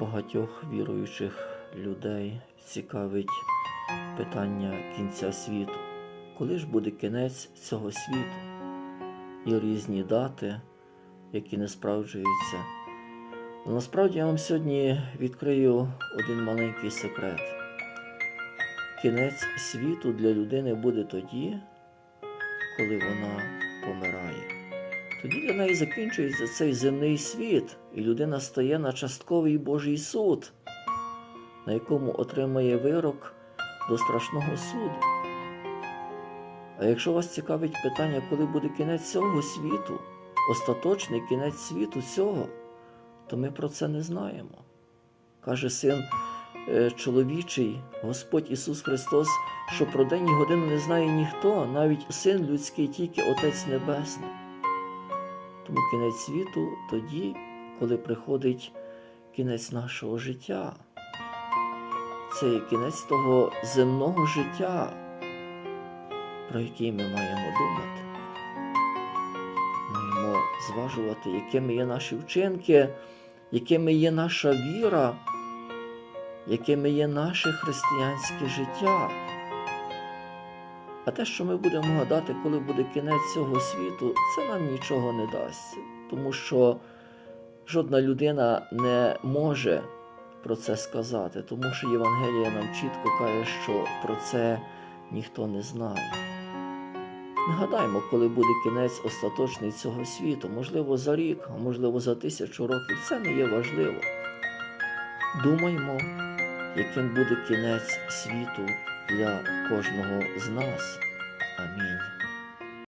багатьох віруючих людей цікавить питання кінця світу. Коли ж буде кінець цього світу? Є різні дати, які не справджуються. Але насправді я вам сьогодні відкрию один маленький секрет. Кінець світу для людини буде тоді, коли вона. Тоді для неї закінчується цей земний світ, і людина стає на частковий Божий суд, на якому отримає вирок до страшного суду. А якщо вас цікавить питання, коли буде кінець цього світу, остаточний кінець світу цього, то ми про це не знаємо. Каже син е, чоловічий, Господь Ісус Христос, що про день і годину не знає ніхто, навіть син людський, тільки Отець Небесний. Тому кінець світу тоді, коли приходить кінець нашого життя. Це є кінець того земного життя, про який ми маємо думати. Маємо зважувати, якими є наші вчинки, якими є наша віра, якими є наше християнське життя. А те, що ми будемо гадати, коли буде кінець цього світу, це нам нічого не дасть, тому що жодна людина не може про це сказати, тому що Євангелія нам чітко каже, що про це ніхто не знає. Не гадаймо, коли буде кінець остаточний цього світу, можливо, за рік, а можливо, за тисячу років. Це не є важливо. Думаймо, яким буде кінець світу для кожного з нас. Амінь.